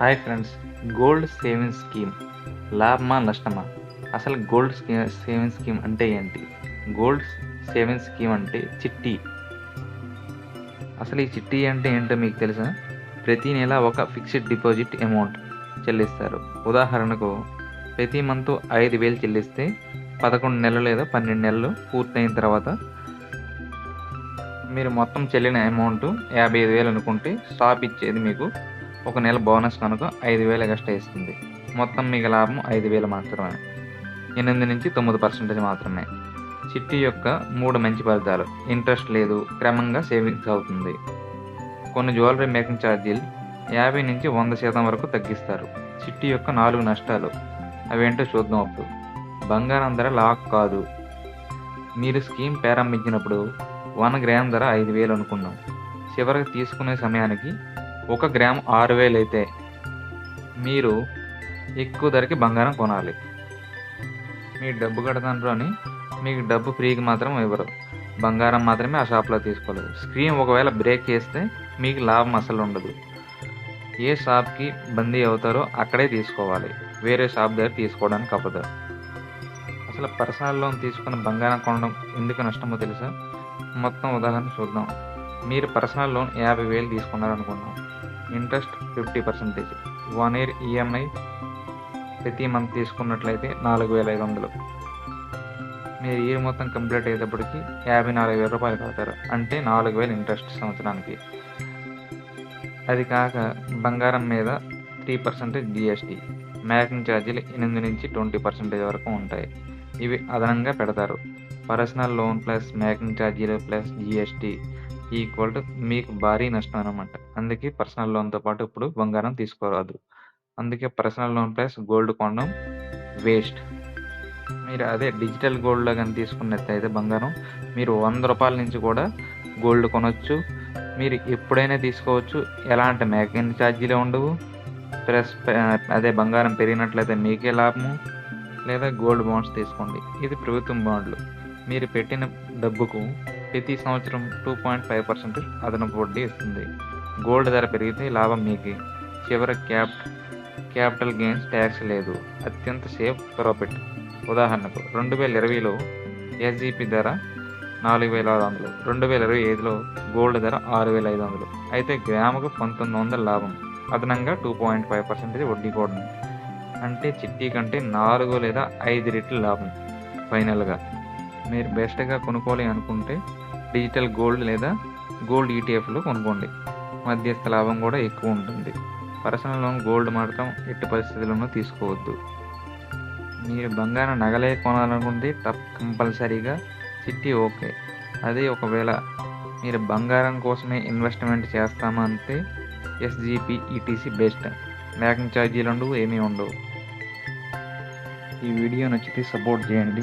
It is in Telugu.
Hi friends gold savings scheme. లాభమా నష్టమా? అసలు గోల్డ్ స్కీమ్ సేవింగ్స్ స్కీమ్ అంటే ఏంటి? గోల్డ్ సేవింగ్స్ స్కీమ్ అంటే చిట్టి. అసలు ఈ చిట్టి అంటే ఏంటో మీకు తెలుసా? ప్రతి నెల ఒక ఫిక్స్డ్ డిపాజిట్ అమౌంట్ చెల్లిస్తారు. ఉదాహరణకు ప్రతి మంత్ ఐదు వేలు చెల్లిస్తే పదకొండు నెలలు లేదా పన్నెండు నెలలు పూర్తయిన తర్వాత మీరు మొత్తం చెల్లిన అమౌంట్ యాభై ఐదు వేలు అనుకుంటే స్టాప్ ఇచ్చేది మీకు ఒక నెల బోనస్ కనుక ఐదు వేలు ఎక్స్ట్రా ఇస్తుంది. మొత్తం మీకు లాభం ఐదు వేలు మాత్రమే. ఎనిమిది నుంచి తొమ్మిది పర్సెంటేజ్ మాత్రమే. చిట్టి యొక్క మూడు మంచి ఫలితాలు. ఇంట్రెస్ట్ లేదు క్రమంగా సేవింగ్స్ అవుతుంది. కొన్ని జ్యువెలరీ మేకింగ్ ఛార్జీలు యాభై నుంచి వంద శాతం వరకు తగ్గిస్తారు. చిట్టి యొక్క నాలుగు నష్టాలు. అవేంటో చూద్దాం అప్పుడు. బంగారం ధర లాక్ కాదు. మీరు స్కీమ్ ప్రారంభించినప్పుడు వన్ గ్రామ్ ధర ఐదు వేలు అనుకున్నాం. చివరికి తీసుకునే సమయానికి ఒక గ్రామ్ ఆరు వేలు అయితే మీరు ఎక్కువ ధరకి బంగారం కొనాలి. మీ డబ్బు కడతాను అని మీకు డబ్బు ఫ్రీకి మాత్రం ఇవ్వరు. బంగారం మాత్రమే ఆ షాప్లో తీసుకోలేదు. స్క్రీన్ ఒకవేళ బ్రేక్ చేస్తే మీకు లాభం అసలు ఉండదు. ఏ షాప్కి బందీ అవుతారో అక్కడే తీసుకోవాలి. వేరే షాప్ దగ్గర తీసుకోవడానికి అవ్వదు. అసలు పర్సనల్ లోన్ తీసుకున్న బంగారం కొనడం ఎందుకు నష్టమో తెలుసా? మొత్తం ఉదాహరణ చూద్దాం. మీరు పర్సనల్ లోన్ యాభై వేలు తీసుకున్నారనుకున్నాం interest fifty percentage. One year EMI ప్రతి మంత్ తీసుకున్నట్లయితే నాలుగు వేల ఐదు వందలు. మీరు ఇయర్ మొత్తం కంప్లీట్ అయ్యేటప్పటికి యాభై నాలుగు వేల రూపాయలు కడతారు. అంటే నాలుగు వేలు ఇంట్రెస్ట్ సంవత్సరానికి. అది కాక బంగారం మీద త్రీ పర్సెంటేజ్ జిఎస్టీ. మేకింగ్ ఛార్జీలు ఎనిమిది నుంచి ట్వంటీ పర్సెంటేజ్ వరకు ఉంటాయి. ఇవి అదనంగా పెడతారు. పర్సనల్ లోన్ ప్లస్ మేకింగ్ ఛార్జీలు ప్లస్ జిఎస్టీ. ఈక్వల్ టు మీకు భారీ నష్టం అనమాట అందుకే పర్సనల్ లోన్తో పాటు ఇప్పుడు బంగారం తీసుకోరాదు. అందుకే పర్సనల్ లోన్ ప్లస్ గోల్డ్ కొనడం వేస్ట్. మీరు అదే డిజిటల్ గోల్డ్లో కానీ తీసుకున్నట్లయితే బంగారం. మీరు వంద రూపాయల నుంచి కూడా గోల్డ్ కొనవచ్చు మీరు ఎప్పుడైనా తీసుకోవచ్చు. ఎలాంటి మేకింగ్ ఛార్జీలు ఉండవు. ప్లస్ అదే బంగారం పెరిగినట్లయితే మీకే లాభము. లేదా గోల్డ్ బాండ్స్ తీసుకోండి. ఇది ప్రభుత్వం బాండ్లు. మీరు పెట్టిన డబ్బుకు ప్రతి సంవత్సరం టూ పాయింట్ ఫైవ్ పర్సెంట్ అదనపు వడ్డీ ఇస్తుంది. గోల్డ్ ధర పెరిగితే లాభం మీకే. చివరి క్యాప్ క్యాపిటల్ గెయిన్స్ ట్యాక్స్ లేదు. అత్యంత సేఫ్ ప్రాఫిట్ ఉదాహరణకు రెండు వేల ఇరవైలో ఎస్జిపి ధర నాలుగు వేల ఆరు వందలు. రెండు వేల ఇరవై ఐదులో గోల్డ్ ధర ఆరు వేల ఐదు వందలు. అయితే గ్రాముకు పంతొమ్మిది వందల లాభం. అదనంగా టూ పాయింట్ ఫైవ్ పర్సెంటేజ్ వడ్డీ కూడా అంటే చిట్టి కంటే నాలుగు లేదా ఐదు రెట్లు లాభం. ఫైనల్గా మీరు బెస్ట్గా కొనుక్కోవాలి అనుకుంటే డిజిటల్ గోల్డ్ లేదా గోల్డ్ ఈటీఎఫ్లో కొనుక్కోండి. మధ్యస్థ లాభం కూడా ఎక్కువ ఉంటుంది. పర్సనల్ లోన్ గోల్డ్ మాత్రం ఎట్టి పరిస్థితుల్లోనూ తీసుకోవద్దు. మీరు బంగారం నగలే కొనాలనుకుంటే తప్ప కంపల్సరీగా చిట్టి ఓకే. అదే ఒకవేళ మీరు బంగారం కోసమే ఇన్వెస్ట్మెంట్ చేస్తామా అంటే ఎస్జిపి ఈటీసీ బెస్ట్ మేకింగ్ ఛార్జీలు ఉండవు ఏమీ ఉండవు. ఈ వీడియో నచ్చితే సపోర్ట్ చేయండి.